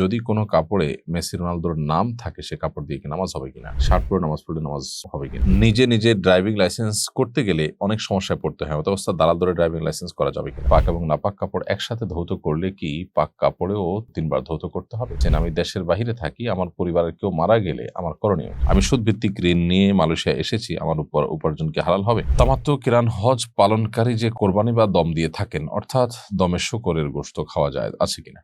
যদি কোনো কাপড়ে মেসি রোনালদোর নাম থাকে, সে কাপড় দিয়ে কি নামাজ হবে কিনা? শার্ট পরে নামাজ পড়লে নামাজ হবে কিনা? নিজে নিজে ড্রাইভিং লাইসেন্স করতে গেলে অনেক সমস্যায় পড়তে হয়। অত অবস্থা দালাল ধরে ড্রাইভিং লাইসেন্স করা যাবে কিনা? পাক এবং নাপাক কাপড় একসাথে ধৌত করলে কি পাক কাপড়েও তিনবার ধৌত করতে হবে? যেন আমি দেশের বাহিরে থাকি, আমার পরিবারের কেউ মারা গেলে আমার করণীয় আমি সুদ ভিত্তিক ঋণ নিয়ে মালয়েশিয়া এসেছি, আমার উপর উপার্জন কি হালাল হবে? তামাত্ম কিরান হজ পালনকারী যে কোরবানি বা দম দিয়ে থাকেন, অর্থাৎ দমে শুকরের গোশত খাওয়া যায়, আছে কিনা?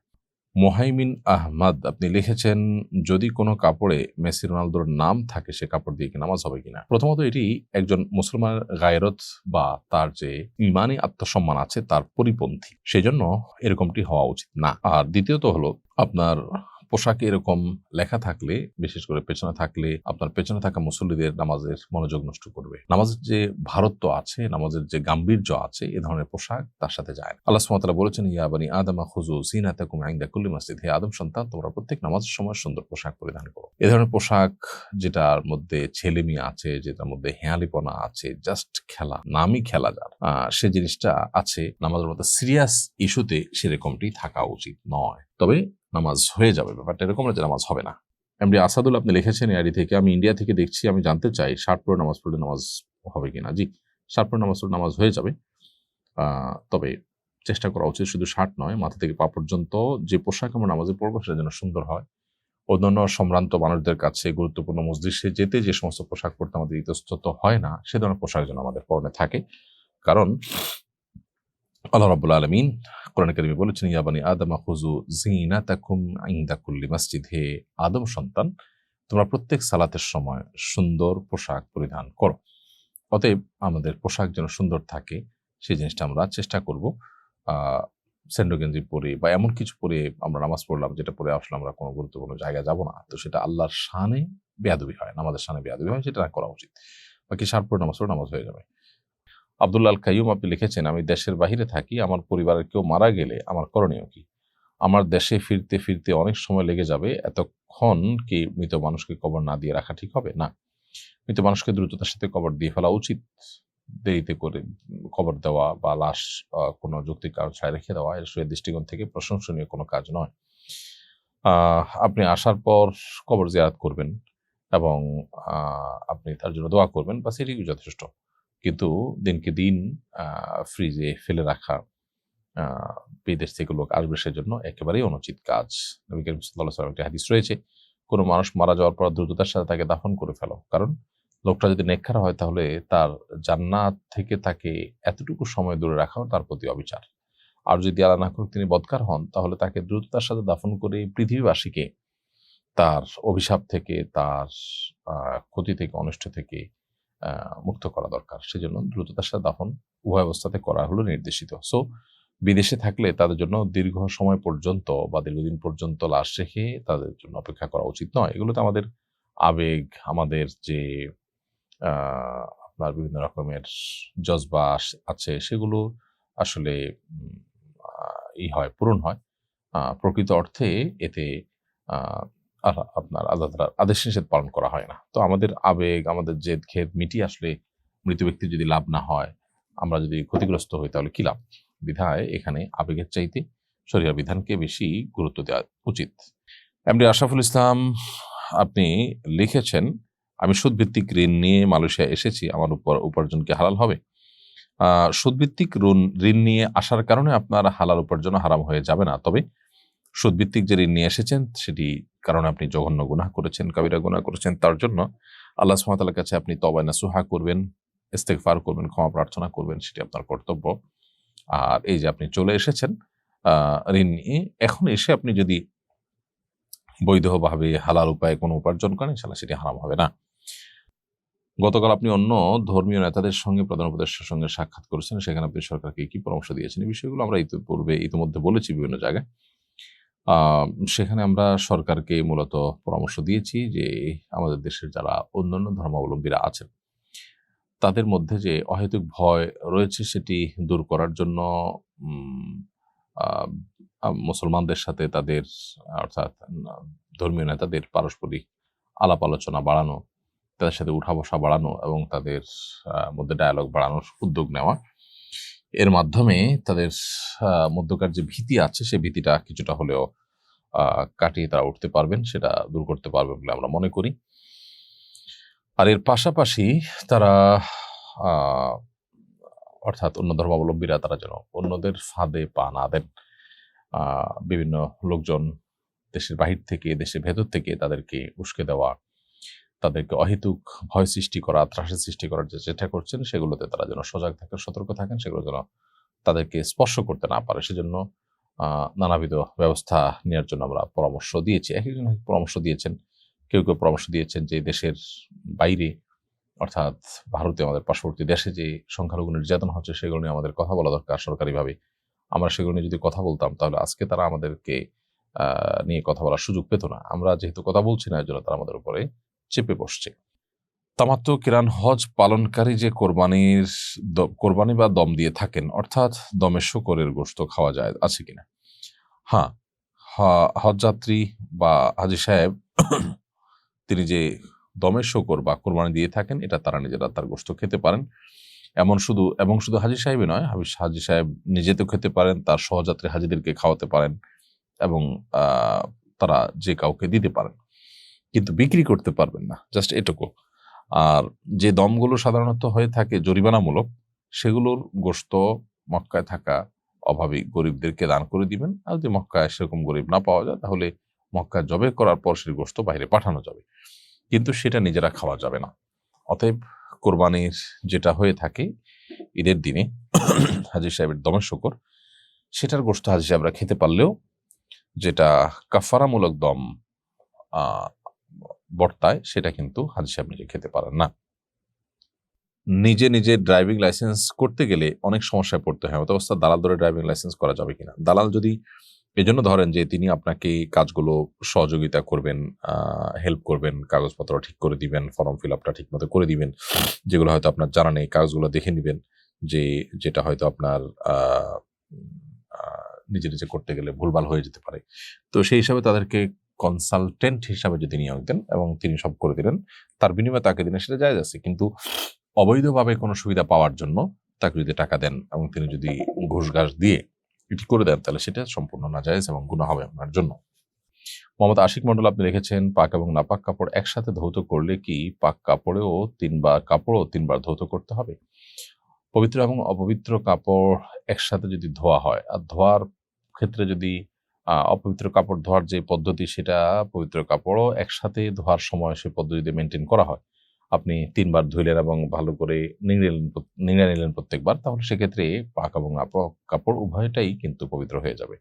মোহাইমিন আহমদ, আপনি লিখেছেন, যদি কোনো কাপড়ে মেসি রোনালদোর নাম থাকে, সে কাপড় দিয়ে কি নামাজ হবে কিনা? প্রথমত এটি একজন মুসলমান গায়রত বা তার যে ইমানি আত্মসম্মান আছে, তার পরিপন্থী। সেজন্য এরকমটি হওয়া উচিত না। আর দ্বিতীয়ত হলো, আপনার পোশাকে এরকম লেখা থাকলে, বিশেষ করে পেছনে থাকলে, আপনার পেছনে থাকা মুসল্লিদের নামাজের মনোযোগ নষ্ট করবে। নামাজের যে ভারত্ব আছে, নামাজের যে গাম্ভীর্য আছে, এ ধরনের পোশাক তার সাথে যায়। আল্লাহ সুমাতালা বলেছেন ইয়াবানি আদামা খুজু সিনাতাকুম আইন্দা কুল্লি হে আদম সন্তান, তোমরা প্রত্যেক নামাজের সময় সুন্দর পোশাক পরিধান করো। এ ধরনের পোশাক যেটার মধ্যে ছেলে মেয়ে আছে, যেটার মধ্যে হেয়ালিপনা আছে জাস্ট খেলা, নামই খেলা যার। সে জিনিসটা আছে, নামাজের মতো সিরিয়াস ইস্যুতে সেরকমটি থাকা উচিত নয়। তবে নামাজ হয়ে যাবে, ব্যাপারটা এরকম না যে নামাজ হবে না। এমডি আসাদুল আপনি লিখেছেন এআডি থেকে, আমি ইন্ডিয়া থেকে দেখছি, আমি জানতে চাই শার্ট পরে নামাজ পড়লে নামাজ হবে কি না জি শার্ট পরে নামাজ পড়লে নামাজ হয়ে যাবে। তবে চেষ্টা করা উচিত শুধু শার্ট নয়, মাথা থেকে পা পর্যন্ত যে পোশাক আমরা নামাজে পড়ব সেটা যেন সুন্দর হয়। অন্যান্য সম্ভ্রান্ত মানুষদের কাছে গুরুত্বপূর্ণ মসজিদে যেতে যে সমস্ত পোশাক পরতে আমাদের ইতস্তত হয় না, সে ধরনের পোশাক যেন আমাদের পরনে থাকে। কারণ আল্লাহ রাব্বুল আলমিন কোরআন বলেছেন ইয়াবানি আদমা খুজু জিনাতাকুম ইনদা কুল্লি মসজিদ। হে আদম সন্তান, তোমরা প্রত্যেক সালাতের সময় সুন্দর পোশাক পরিধান করো। অতএব আমাদের পোশাক যেন সুন্দর থাকে, সেই জিনিসটা আমরা চেষ্টা করব। সেন্ডো গেঞ্জি পরে বা এমন কিছু পরে আমরা নামাজ পড়লাম, যেটা পরে আসলে আমরা কোনো গুরুত্বপূর্ণ জায়গায় যাব না। তো সেটা আল্লাহর শানে বেয়াদবি হয়, নামাজের শানে বেয়াদবি হয়, সেটা করা উচিত। বাকি শার্ট পরে নামাজ পড়ে নামাজ হয়ে যাবে। আব্দুল্লাহ আল কাইয়ুম আপনি লিখেছেন, আমি দেশের বাহিরে থাকি, আমার পরিবারের কেউ মারা গেলে আমার করণীয় কি? আমার দেশে ফিরতে ফিরতে অনেক সময় লেগে যাবে, এতক্ষণ কি মৃত মানুষকে কবর না দিয়ে রাখা ঠিক হবে? না। মৃত মানুষকে দ্রুততার সাথে কবর দিয়ে ফেলা উচিত। দেরিতে করে কবর দেওয়া বা লাশ কোনো যৌক্তিক কারণ ছাড়া রেখে দেওয়া, এর সে দৃষ্টিকোণ থেকে প্রশংসনীয় কোনো কাজ নয়। আপনি আসার পর কবর জিয়ারত করবেন এবং আপনি তার জন্য দোয়া করবেন বা সেটিই যথেষ্ট। কিন্তু দিনকে দিন ফ্রিজে ফেলে রাখা বিদেশ থেকে লোক আসবে সেজন্য একেবারেই অনুচিত কাজ। নবী করিম একটি হাদিস রয়েছে, কোনো মানুষ মারা যাওয়ার পর দ্রুততার সাথে তাকে দাফন করে ফেলো। কারণ লোকটা যদি নেককার হয় তাহলে তার জান্নাত থেকে তাকে এতটুকু সময় দূরে রাখাও তার প্রতি অবিচার। আর যদি আল্লাহ না করুক তিনি বদকার হন, তাহলে তাকে দ্রুততার সাথে দাফন করে পৃথিবীবাসীকে তার অভিশাপ থেকে, তার ক্ষতি থেকে, অনিষ্ট থেকে মুক্ত করা দরকার। সেজন্য দ্রুততার সাথে দাফন উভয় অবস্থাতে করা হলো নির্দেশিত। সো বিদেশে থাকলে তাদের জন্য দীর্ঘ সময় পর্যন্ত বা দীর্ঘদিন পর্যন্ত লাশ রেখে তাদের জন্য অপেক্ষা করা উচিত নয়। এগুলোতে আমাদের আবেগ, আমাদের যে আপনার বিভিন্ন রকমের জজবা আছে, সেগুলো আসলে ই হয়, পূরণ হয়। প্রকৃত অর্থে এতে আর- আপনার আল্লাহ তাআলার আদেশ নিষেধ পালন করা হয় না। তো আমাদের আবেগ, আমাদের জেদ, খেদ মিটিয়ে আসলে মৃত ব্যক্তির যদি লাভ না হয়, আমরা যদি ক্ষতিগ্রস্ত হই তাহলে কি লাভ? বিধায় এখানে আবেগের চাইতে শরিয়া বিধানকে বেশি গুরুত্ব দেওয়া উচিত। এমডি আশরাফুল ইসলাম, আপনি লিখেছেন, আমি সুদভিত্তিক ঋণ নিয়ে মালয়েশিয়া এসেছি, আমার উপর, উপার্জন কি হালাল হবে? সুদভিত্তিক ঋণ ঋণ নিয়ে আসার কারণে আপনার হালাল উপার্জন হারাম হয়ে যাবে না। তবে সুদভিত্তিক যে ঋণ নিয়ে এসেছেন, সেটি কারণে আপনি জঘন্য গুনাহ করেছেন, কাবিরা গুনাহ করেছেন, তার জন্য আল্লাহ সুহাতালার কাছে আপনি তবায় না, সুহা করবেন, ইস্তেগফার করবেন, ক্ষমা প্রার্থনা করবেন, সেটি আপনার কর্তব্য। আর এই যে আপনি চলে এসেছেন ঋণ নিয়ে, এখন এসে আপনি যদি বৈধভাবে হালাল উপায়ে কোনো উপার্জন করেন ইনশাল্লাহ সেটি হারাম হবে না। গতকাল আপনি অন্য ধর্মীয় নেতাদের সঙ্গে, প্রধান উপদেষ্টার সঙ্গে সাক্ষাৎ করেছেন, সেখানে আপনি সরকারকে কি পরামর্শ দিয়েছেন? এই বিষয়গুলো আমরা ইতিপূর্বে, ইতিমধ্যে বলেছি বিভিন্ন জায়গায়। সেখানে আমরা সরকারকে মূলত পরামর্শ দিয়েছি যে আমাদের দেশের যারা অন্যান্য ধর্মাবলম্বীরা আছেন, তাদের মধ্যে যে অহেতুক ভয় রয়েছে সেটি দূর করার জন্য মুসলমানদের সাথে তাদের, অর্থাৎ ধর্মীয় নেতাদের পারস্পরিক আলাপ আলোচনা বাড়ানো, তাদের সাথে উঠা বসা বাড়ানো এবং তাদের মধ্যে ডায়ালগ বাড়ানোর উদ্যোগ নেওয়া এর মাধ্যমে তাদের মধ্যকার যে ভীতি আছে সেই ভীতিটা কিছুটা হলেও কাটিয়ে তারা উঠতে পারবেন, সেটা দূর করতে পারবেন বলে আমরা মনে করি। আর এর পাশাপাশি তারা অর্থাৎ অন্য ধর্মাবলম্বীরা তারা যেন অন্যদের ফাঁদে পা না দেন বিভিন্ন লোকজন দেশের বাহির থেকে, দেশের ভেতর থেকে তাদেরকে উস্কে দেওয়া তাদেরকে অহেতুক ভয় সৃষ্টি করা, ত্রাসের সৃষ্টি করার যে চেষ্টা করছেন, সেগুলোতে তারা যেন সজাগ থাকেন, সতর্ক থাকেন, সেগুলো যেন তাদেরকে স্পর্শ করতে না পারে। সেজন্য নানাবিধ ব্যবস্থা নেওয়ার জন্য আমরা পরামর্শ দিয়েছি। এক একজন এক এক পরামর্শ দিয়েছেন। কেউ কেউ পরামর্শ দিয়েছেন যে, দেশের বাইরে, অর্থাৎ ভারতে আমাদের পার্শ্ববর্তী দেশে যে সংখ্যালঘু নির্যাতন হচ্ছে, সেগুলো নিয়ে আমাদের কথা বলা দরকার সরকারিভাবে। আমরা সেগুলো নিয়ে যদি কথা বলতাম, তাহলে আজকে তারা আমাদেরকে নিয়ে কথা বলার সুযোগ পেত না। আমরা যেহেতু কথা বলছি না এর জন্য তারা আমাদের উপরে চেপে বসছে। তামাত্ম কিরান হজ পালনকারী যে কোরবানির কোরবানি বা দম দিয়ে থাকেন, অর্থাৎ দমের শকরের গোশত খাওয়া যায়, আছে কিনা? হ্যাঁ হজযাত্রী বা হাজি সাহেব, তিনি যে দমের শকর বা কোরবানি দিয়ে থাকেন, এটা তারা নিজেরা তার গোশত খেতে পারেন। এমন শুধু এবং শুধু হাজি সাহেবই নয়, হাবি- হাজি সাহেব নিজে তো খেতে পারেন, তার সহযাত্রী হাজিদেরকে খাওয়াতে পারেন এবং তারা যে কাউকে দিতে পারেন। কিন্তু বিক্রি করতে পারবেন না জাস্ট এটুকু। আর যে দমগুলো সাধারণত হয়ে থাকে জরিমানামূলক, সেগুলোর গোশত মক্কায় থাকা অভাবী গরিবদেরকে দান করে দিবেন। আর যদি মক্কায় সেরকম গরিব না পাওয়া যায়, তাহলে মক্কায় জবে করার পর সেই গোশত বাইরে পাঠানো যাবে। কিন্তু সেটা নিজেরা খাওয়া যাবে না। অতএব কোরবানির যেটা হয়ে থাকে ঈদের দিনে, হাজির সাহেবের দমের শকর, সেটার গোশত হাজির সাহেবরা খেতে পারলেও যেটা কাফারামূলক দম বর্তায়, সেটা কিন্তু হাজি সাহেব নিজে খেতে পারেন না। নিজে নিজে ড্রাইভিং লাইসেন্স করতে গেলে অনেক সমস্যায় পড়তে হয়। অবস্থা দালাল ধরে ড্রাইভিং লাইসেন্স করা যাবে কিনা? দালাল যদি এজন্য ধরেন যে তিনি আপনাকে কাজগুলো সহযোগিতা করবেন হেল্প করবেন, কাগজপত্র ঠিক করে দিবেন ফর্ম ফিল আপটা ঠিক মতো করে দিবেন, যেগুলো হয়তো আপনার জানা নেই কাগজগুলো দেখে নেবেন, যে যেটা হয়তো আপনার নিজে নিজে করতে গেলে ভুলভাল হয়ে যেতে পারে। তো সেই হিসাবে তাদেরকে কনসালটেন্ট হিসাবে যদি নিয়োগ দেন এবং তিনি সব করে দিলেন, তার বিনিময়ে তাকে দিনে সেটা যায় যাচ্ছে। কিন্তু অবৈধভাবে কোনো সুবিধা পাওয়ার জন্য তাকে যদি টাকা দেন এবং তিনি যদি ঘুষ ঘাস দিয়ে এটি করে দেন, তাহলে সেটা সম্পূর্ণ না যায় এবং গুণা হবে আপনার জন্য। মোহাম্মদ আশিক মন্ডল আপনি লিখেছেন পাক এবং নাপাক কাপড় একসাথে ধৌত করলে কি পাক কাপড়েও তিনবার, কাপড়ও তিনবার ধৌত করতে হবে? পবিত্র এবং অপবিত্র কাপড় একসাথে যদি ধোয়া হয়, আর ধোয়ার ক্ষেত্রে যদি অপবিত্র কাপড় ধোয়ার যে পদ্ধতি, সেটা পবিত্র কাপড়ও একসাথে ধোয়ার সময় সেই পদ্ধতিতে মেনটেন করা হয়। আপনি তিনবার ধুইলেন এবং ভালো করে নিংড়ে নিলেন প্রত- নিংড়ে নিলেন প্রত্যেকবার, তাহলে সেক্ষেত্রে পাক এবং আপ কাপড় উভয়টাই কিন্তু পবিত্র হয়ে যাবে।